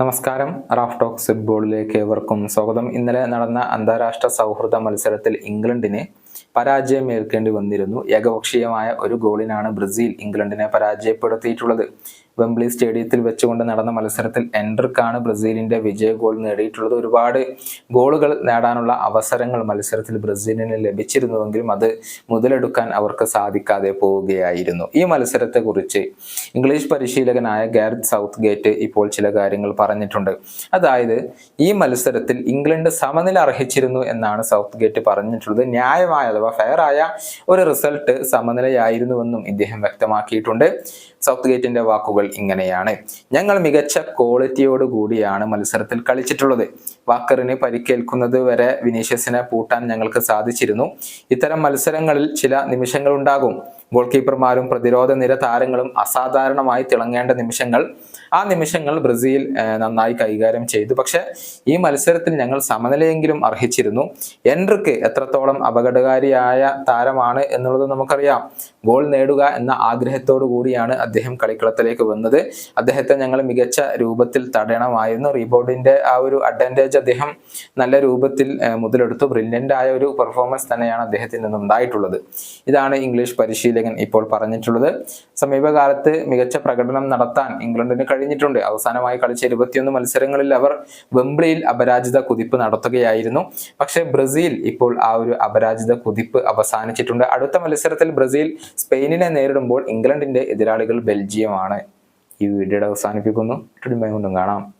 നമസ്കാരം. Raf talks ഫുട്ബോളിലേക്ക് ഏവർക്കും സ്വാഗതം. ഇന്നലെ നടന്ന അന്താരാഷ്ട്ര സൗഹൃദ മത്സരത്തിൽ ഇംഗ്ലണ്ടിനെ പരാജയമേൽക്കേണ്ടി വന്നിരുന്നു. ഏകപക്ഷീയമായ ഒരു ഗോളിനാണ് ബ്രസീൽ ഇംഗ്ലണ്ടിനെ പരാജയപ്പെടുത്തിയിട്ടുള്ളത്. വെംബ്ലി സ്റ്റേഡിയത്തിൽ വെച്ചുകൊണ്ട് നടന്ന മത്സരത്തിൽ എൻഡ്രിക്കാണ് ബ്രസീലിന്റെ വിജയ ഗോൾ നേടിയിട്ടുള്ളത്. ഒരുപാട് ഗോളുകൾ നേടാനുള്ള അവസരങ്ങൾ മത്സരത്തിൽ ബ്രസീലിന് ലഭിച്ചിരുന്നുവെങ്കിലും അത് മുതലെടുക്കാൻ അവർക്ക് സാധിക്കാതെ പോവുകയായിരുന്നു. ഈ മത്സരത്തെക്കുറിച്ച് ഇംഗ്ലീഷ് പരിശീലകനായ ഗാരറ്റ് സൗത്ത് ഗേറ്റ് ഇപ്പോൾ ചില കാര്യങ്ങൾ പറഞ്ഞിട്ടുണ്ട്. അതായത് ഈ മത്സരത്തിൽ ഇംഗ്ലണ്ട് സമനില അർഹിച്ചിരുന്നു എന്നാണ് സൗത്ത് ഗേറ്റ് പറഞ്ഞിട്ടുള്ളത്. ന്യായമായ അഥവാ ഫെയർ ആയ ഒരു റിസൾട്ട് സമനിലയായിരുന്നുവെന്നും ഇദ്ദേഹം വ്യക്തമാക്കിയിട്ടുണ്ട്. സൗത്ത് ഗേറ്റിന്റെ വാക്കുകൾ ഇങ്ങനെയാണ്. ഞങ്ങൾ മികച്ച ക്വാളിറ്റിയോട് കൂടിയാണ് മത്സരത്തിൽ കളിച്ചിട്ടുള്ളത്. വാക്കറിന് പരിക്കേൽക്കുന്നത് വരെ വിനീഷ്യസിനെ പൂട്ടാൻ ഞങ്ങൾക്ക് സാധിച്ചിരുന്നു. ഇത്തരം മത്സരങ്ങളിൽ ചില നിമിഷങ്ങൾ ഉണ്ടാകും ഗോൾ കീപ്പർമാരും പ്രതിരോധ നിര താരങ്ങളും അസാധാരണമായി തിളങ്ങേണ്ട നിമിഷങ്ങൾ. ആ നിമിഷങ്ങൾ ബ്രസീൽ നന്നായി കൈകാര്യം ചെയ്തു. പക്ഷെ ഈ മത്സരത്തിൽ ഞങ്ങൾ സമനിലയെങ്കിലും അർഹിച്ചിരുന്നു. എൻട്രിക്ക് എത്രത്തോളം അപകടകാരിയായ താരമാണ് എന്നുള്ളത് നമുക്കറിയാം. ഗോൾ നേടുക എന്ന ആഗ്രഹത്തോടു കൂടിയാണ് അദ്ദേഹം കളിക്കളത്തിലേക്ക് വന്നത്. അദ്ദേഹത്തെ ഞങ്ങൾ മികച്ച രൂപത്തിൽ തടയണമായിരുന്നു. റീബോർഡിന്റെ ആ ഒരു അഡ്വാന്റേജ് അദ്ദേഹം നല്ല രൂപത്തിൽ മുതലെടുത്തു. ബ്രില്യന്റ് ആയ ഒരു പെർഫോമൻസ് തന്നെയാണ് അദ്ദേഹത്തിൽ നിന്നുണ്ടായിട്ടുള്ളത്. ഇതാണ് ഇംഗ്ലീഷ് പരിശീലകൻ ഇപ്പോൾ പറഞ്ഞിട്ടുള്ളത്. സമീപകാലത്ത് മികച്ച പ്രകടനം നടത്താൻ ഇംഗ്ലണ്ടിന് കഴിഞ്ഞിട്ടുണ്ട്. അവസാനമായി കളിച്ച ഇരുപത്തിയൊന്ന് മത്സരങ്ങളിൽ അവർ വെംബ്ലിയിൽ അപരാജിത കുതിപ്പ് നടത്തുകയായിരുന്നു. പക്ഷേ ബ്രസീൽ ഇപ്പോൾ ആ ഒരു അപരാജിത കുതിപ്പ് അവസാനിച്ചിട്ടുണ്ട്. അടുത്ത മത്സരത്തിൽ ബ്രസീൽ സ്പെയിനിനെ നേരിടുമ്പോൾ ഇംഗ്ലണ്ടിന്റെ എതിരാളികൾ ബെൽജിയമാണ്. ഈ വീഡിയോയുടെ അവസാനിപ്പിക്കുന്നു. കൊണ്ടും കാണാം.